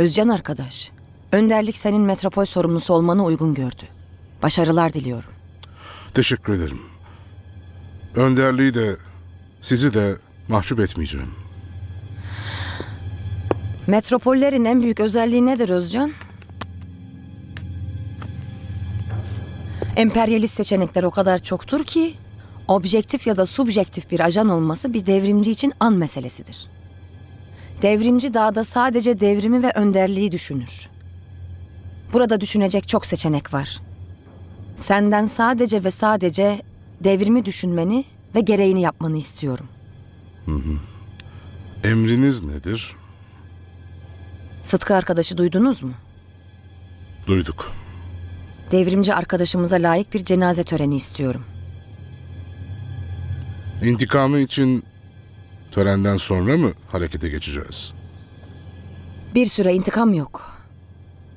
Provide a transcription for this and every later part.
Özcan arkadaş, önderlik senin metropol sorumlusu olmanı uygun gördü. Başarılar diliyorum. Teşekkür ederim. Önderliği de sizi de mahcup etmeyeceğim. Metropollerin en büyük özelliği nedir Özcan? Emperyalist seçenekler o kadar çoktur ki objektif ya da subjektif bir ajan olması bir devrimci için an meselesidir. Devrimci dağda sadece devrimi ve önderliği düşünür. Burada düşünecek çok seçenek var. Senden sadece ve sadece devrimi düşünmeni ve gereğini yapmanı istiyorum. Emriniz nedir? Sıtkı arkadaşı duydunuz mu? Duyduk. Devrimci arkadaşımıza layık bir cenaze töreni istiyorum. İntikamı için törenden sonra mı harekete geçeceğiz? Bir süre intikam yok.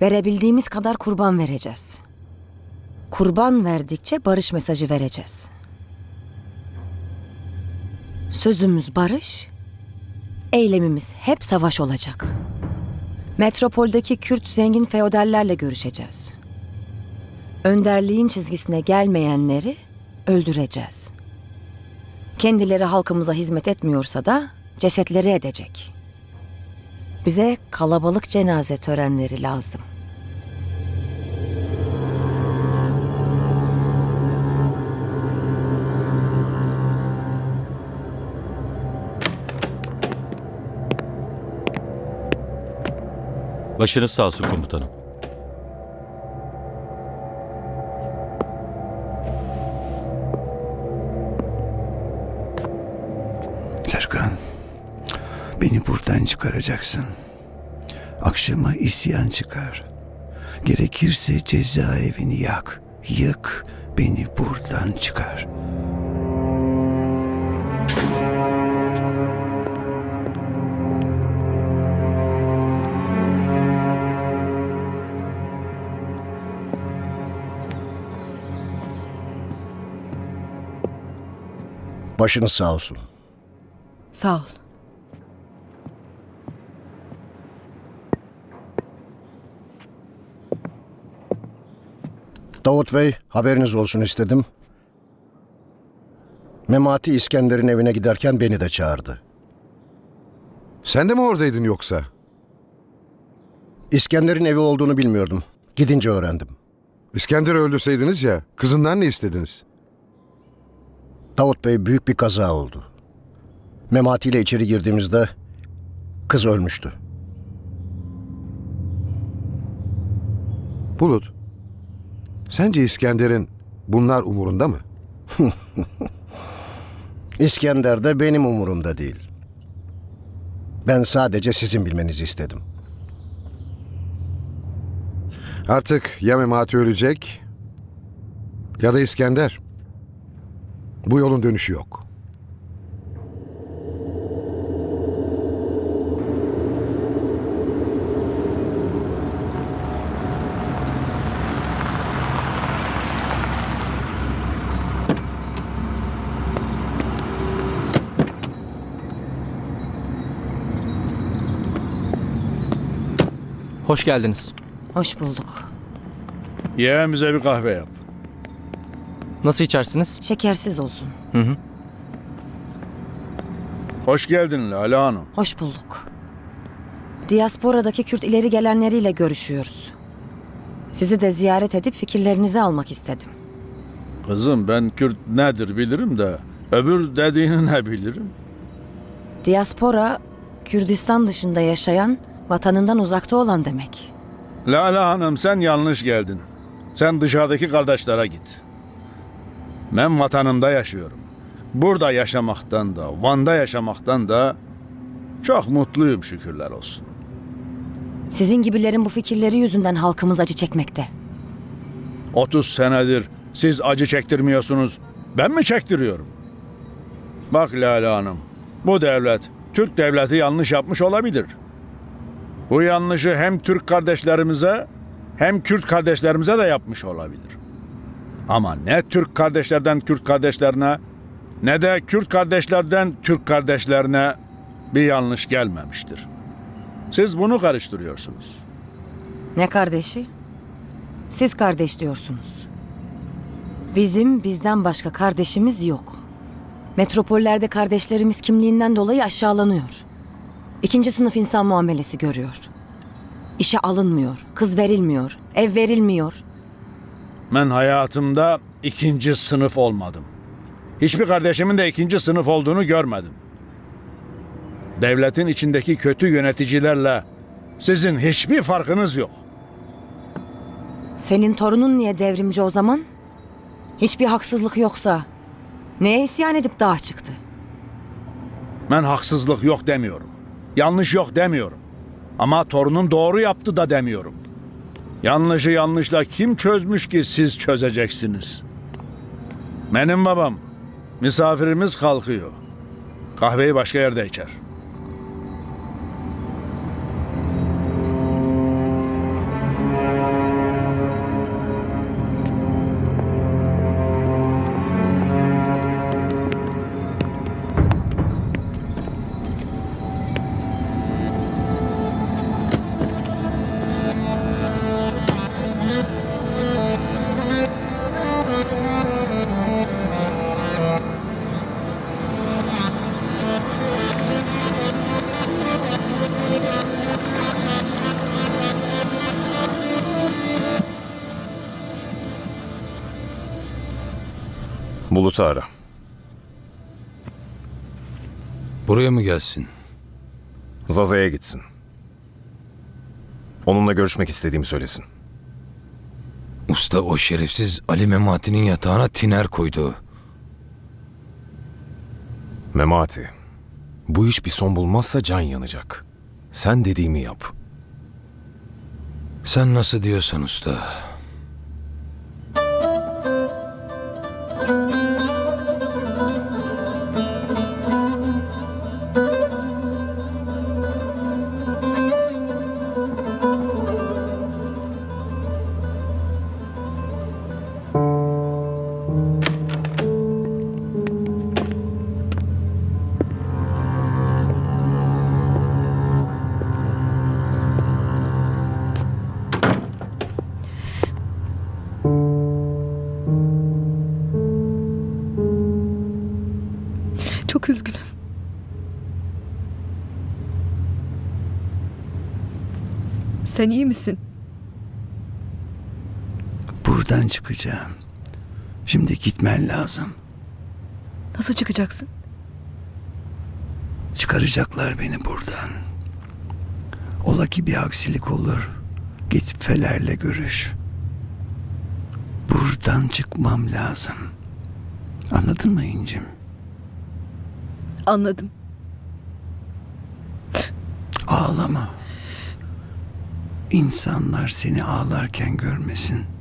Verebildiğimiz kadar kurban vereceğiz. Kurban verdikçe barış mesajı vereceğiz. Sözümüz barış, eylemimiz hep savaş olacak. Metropoldeki Kürt zengin feodallerle görüşeceğiz. Önderliğin çizgisine gelmeyenleri öldüreceğiz. Kendileri halkımıza hizmet etmiyorsa da cesetleri edecek. Bize kalabalık cenaze törenleri lazım. Başınız sağ olsun komutanım. Beni buradan çıkaracaksın. Akşama isyan çıkar. Gerekirse cezaevini yak, yık, beni buradan çıkar. Başınız sağ olsun. Sağ ol. Davut Bey, haberiniz olsun istedim. Memati İskender'in evine giderken beni de çağırdı. Sen de mi oradaydın yoksa? İskender'in evi olduğunu bilmiyordum. Gidince öğrendim. İskender'i öldürseydiniz ya, kızından ne istediniz? Davut Bey büyük bir kaza oldu. Memati ile içeri girdiğimizde kız ölmüştü. Bulut, sence İskender'in bunlar umurunda mı? İskender de benim umurumda değil. Ben sadece sizin bilmenizi istedim. Artık ya Memati ölecek ya da İskender. Bu yolun dönüşü yok. Hoş geldiniz. Hoş bulduk. Yeğenimize bir kahve yap. Nasıl içersiniz? Şekersiz olsun. Hoş geldin Lale Hanım. Hoş bulduk. Diasporadaki Kürt ileri gelenleriyle görüşüyoruz. Sizi de ziyaret edip fikirlerinizi almak istedim. Kızım ben Kürt nedir bilirim de öbür dediğini ne bilirim? Diaspora, Kürdistan dışında yaşayan, vatanından uzakta olan demek. Lale Hanım sen yanlış geldin. Sen dışarıdaki kardeşlere git. Ben vatanımda yaşıyorum. Burada yaşamaktan da, Van'da yaşamaktan da çok mutluyum şükürler olsun. Sizin gibilerin bu fikirleri yüzünden halkımız acı çekmekte. 30 senedir siz acı çektirmiyorsunuz. Ben mi çektiriyorum? Bak Lale Hanım, bu devlet, Türk devleti yanlış yapmış olabilir. Bu yanlışı hem Türk kardeşlerimize hem Kürt kardeşlerimize de yapmış olabilir. Ama ne Türk kardeşlerden Kürt kardeşlerine ne de Kürt kardeşlerden Türk kardeşlerine bir yanlış gelmemiştir. Siz bunu karıştırıyorsunuz. Ne kardeşi? Siz kardeş diyorsunuz. Bizim bizden başka kardeşimiz yok. Metropollerde kardeşlerimiz kimliğinden dolayı aşağılanıyor. İkinci sınıf insan muamelesi görüyor. İşe alınmıyor, kız verilmiyor, ev verilmiyor. Ben hayatımda ikinci sınıf olmadım. Hiçbir kardeşimin de ikinci sınıf olduğunu görmedim. Devletin içindeki kötü yöneticilerle sizin hiçbir farkınız yok. Senin torunun niye devrimci o zaman? Hiçbir haksızlık yoksa neye isyan edip dağa çıktı? Ben haksızlık yok demiyorum. Yanlış yok demiyorum. Ama torunum doğru yaptı da demiyorum. Yanlışı yanlışla kim çözmüş ki siz çözeceksiniz? Benim babam. Misafirimiz kalkıyor. Kahveyi başka yerde içer. Bulut'u ara. Buraya mı gelsin? Zaza'ya gitsin. Onunla görüşmek istediğimi söylesin. Usta o şerefsiz Ali Memati'nin yatağına tiner koydu. Memati, bu iş bir son bulmazsa can yanacak. Sen dediğimi yap. Sen nasıl diyorsan usta. Üzgünüm. Sen iyi misin? Buradan çıkacağım. Şimdi gitmen lazım. Nasıl çıkacaksın? Çıkaracaklar beni buradan. Ola ki bir aksilik olur. Git Feler'le görüş. Buradan çıkmam lazım. Anladın mı İncim? Anladım. Ağlama. İnsanlar seni ağlarken görmesin.